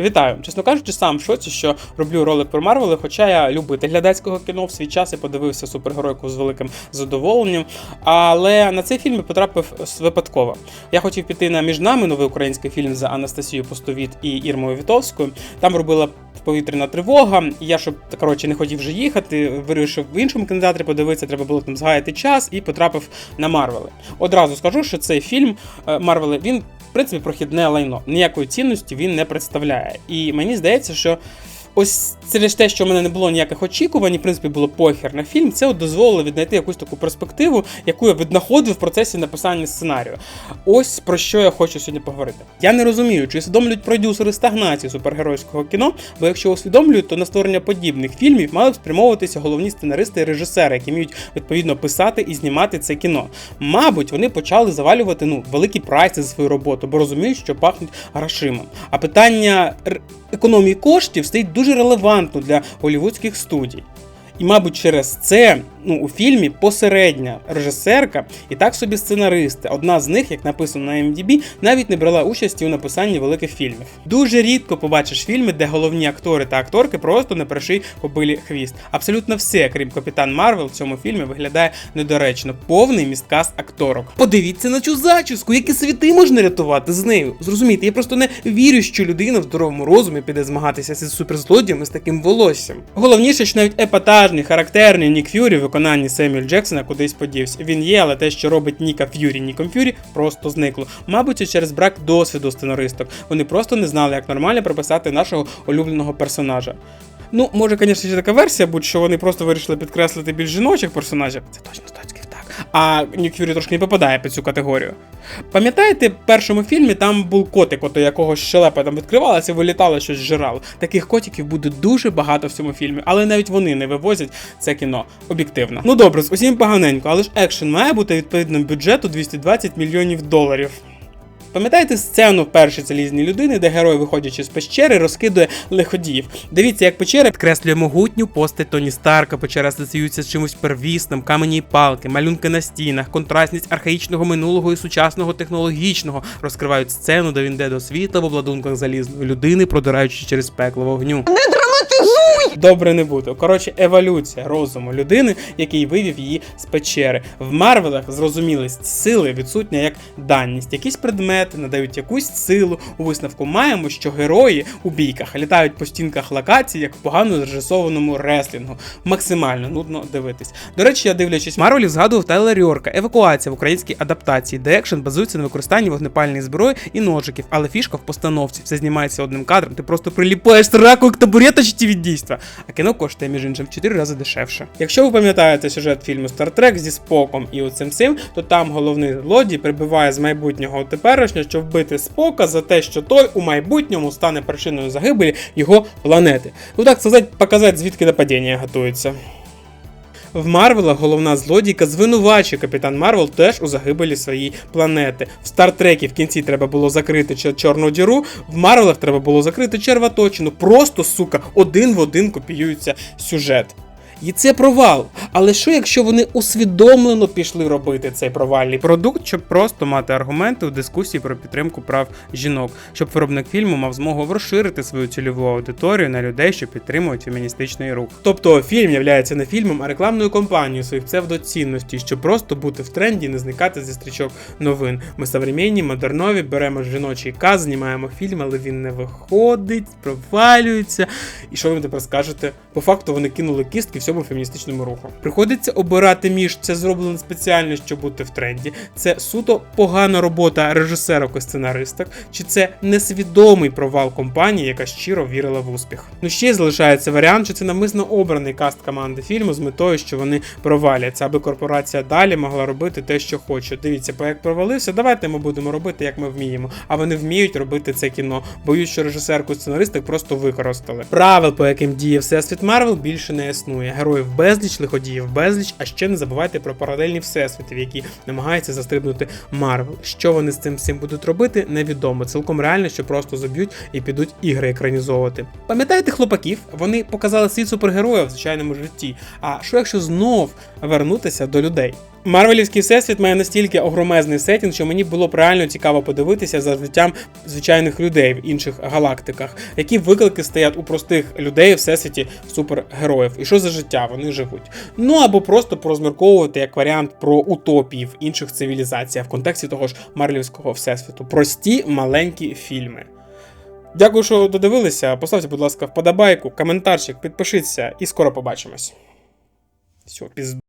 Вітаю! Чесно кажучи, сам в шоці, що роблю ролик про Марвели, хоча я любитель глядацького кіно в свій час і подивився супергеройку з великим задоволенням. Але на цей фільм я потрапив випадково. Я хотів піти на між нами новий український фільм за Анастасією Постовіт і Ірмою Вітовською. Там робила повітряна тривога. Я, щоб коротше, не хотів вже їхати, вирішив в іншому кінотеатрі подивитися, треба було там згаяти час і потрапив на Марвели. Одразу скажу, що цей фільм е, Марвели він. Принципі, прохідне лайно. Ніякої цінності він не представляє. І мені здається, що ось через те, що в мене не було ніяких очікувань, в принципі, було похер на фільм, це от дозволило віднайти якусь таку перспективу, яку я віднаходив в процесі написання сценарію. Ось про що я хочу сьогодні поговорити. Я не розумію, чи усвідомлюють продюсери стагнації супергеройського кіно, бо якщо усвідомлюють, то на створення подібних фільмів мали б спрямовуватися головні сценаристи і режисери, які вміють відповідно писати і знімати це кіно. Мабуть, вони почали завалювати ну великі прайси за свою роботу, бо розуміють, що пахнуть грошима. А питання економії коштів стоїть дуже релевантно для голівудських студій. І, мабуть, через це ну, у фільмі посередня режисерка і так собі сценаристи. Одна з них, як написано на MDB, навіть не брала участі у написанні великих фільмів. Дуже рідко побачиш фільми, де головні актори та акторки просто не приший кобилі хвіст. Абсолютно все, крім Капітан Марвел, в цьому фільмі виглядає недоречно. Повний місткас акторок. Подивіться на цю зачіску, які світи можна рятувати з нею. Зрозумійте, я просто не вірю, що людина в здоровому розумі піде змагатися зі суперзлодіями з таким волоссям. Головніше, що навіть епатажний, характерний Нік Ф'юрі виконанні Семюель Джексона кудись подівся. Він є, але те, що робить Ніка Ф'юрі Ніком Ф'юрі, просто зникло. Мабуть, і через брак досвіду сценаристок. Вони просто не знали, як нормально прописати нашого улюбленого персонажа. Ну, може, звісно, ще така версія, будь що вони просто вирішили підкреслити більш жіночих персонажів. Це точно так. А Нік Ф'юрі трошки не попадає під цю категорію. Пам'ятаєте, в першому фільмі там був котик, ото якого щелепа там відкривалася вилітало щось жирало. Таких котиків буде дуже багато в цьому фільмі, але навіть вони не вивозять це кіно об'єктивно. Ну добре, з усім поганенько, але ж екшен має бути відповідним бюджету 220 мільйонів доларів. Пам'ятаєте сцену в першій залізній людини, де герой, виходячи з пещери, розкидує лиходіїв. Дивіться, як печера підкреслює могутню постать Тоні Старка, печера асоціюється з чимось первісним, камені й палки, малюнки на стінах, контрастність архаїчного минулого і сучасного технологічного розкривають сцену, де він йде до світла в обладунках залізної людини, продираючи через пекло вогню. Добре не буде. Коротше, еволюція розуму людини, який вивів її з печери. В Марвелах зрозумілість сили відсутня як даність. Якісь предмети надають якусь силу. У висновку маємо, що герої у бійках літають по стінках локацій, як в погано зрежисованому реслінгу. Максимально нудно дивитись. До речі, я дивлячись Марвелів, згадував Тайлер Йорка, евакуація в українській адаптації, де екшен базується на використанні вогнепальної зброї і ножиків, але фішка в постановці. Все знімається одним кадром, ти просто приліпаєш сраку як табуреточці від дійства. А кіно коштує, між іншим, в 4 рази дешевше. Якщо ви пам'ятаєте сюжет фільму Trek зі Споком і оцим цим, то там головний злодій прибуває з майбутнього у теперішнє, щоб вбити Спока за те, що той у майбутньому стане причиною загибелі його планети. Ну так сказати, показати, звідки нападіння готується. В Марвела головна злодійка звинувачує Капітан Марвел теж у загибелі своєї планети. В Стартрекі в кінці треба було закрити чорну діру, в Марвелах треба було закрити червоточину. Просто, сука, один в один копіюється сюжет. І це провал. Але що якщо вони усвідомлено пішли робити цей провальний продукт, щоб просто мати аргументи у дискусії про підтримку прав жінок, щоб виробник фільму мав змогу розширити свою цільову аудиторію на людей, що підтримують феміністичний рух. Тобто фільм являється не фільмом, а рекламною кампанією своїх псевдоцінностей, щоб просто бути в тренді і не зникати зі стрічок новин. Ми современні, модернові, беремо жіночий каз, знімаємо фільм, але він не виходить, провалюється. І що ви тепер скажете? По факту вони кинули кістки всьому феміністичному руху. Приходиться обирати між це зроблено спеціально, щоб бути в тренді. Це суто погана робота режисерок і сценаристок, чи це несвідомий провал компанії, яка щиро вірила в успіх. Ну ще залишається варіант, що це намисно обраний каст команди фільму з метою, що вони проваляться, аби корпорація далі могла робити те, що хоче. Дивіться, проект провалився. Давайте ми будемо робити, як ми вміємо. А вони вміють робити це кіно. Боюсь, що режисерку сценаристик просто використали. Правил, по яким діє всесвіт Марвел, більше не існує. Героїв безліч, лиходіїв безліч, а ще не забувайте про паралельні всесвіти, в які намагається застрибнути Марвел. Що вони з цим всім будуть робити, невідомо. Цілком реально, що просто заб'ють і підуть ігри екранізовувати. Пам'ятаєте хлопаків? Вони показали світ супергероїв в звичайному житті. А що якщо знов вернутися до людей? Марвелівський всесвіт має настільки огромезний сетінг, що мені було б реально цікаво подивитися за життям звичайних людей в інших галактиках, які виклики стоять у простих людей в всесвіті супергероїв, і що за життя вони живуть. Ну або просто порозмірковувати як варіант про утопії в інших цивілізаціях в контексті того ж Марвелівського всесвіту. Прості маленькі фільми. Дякую, що додивилися. Поставте, будь ласка, вподобайку, коментарчик, підпишіться і скоро побачимось. Все, пізд.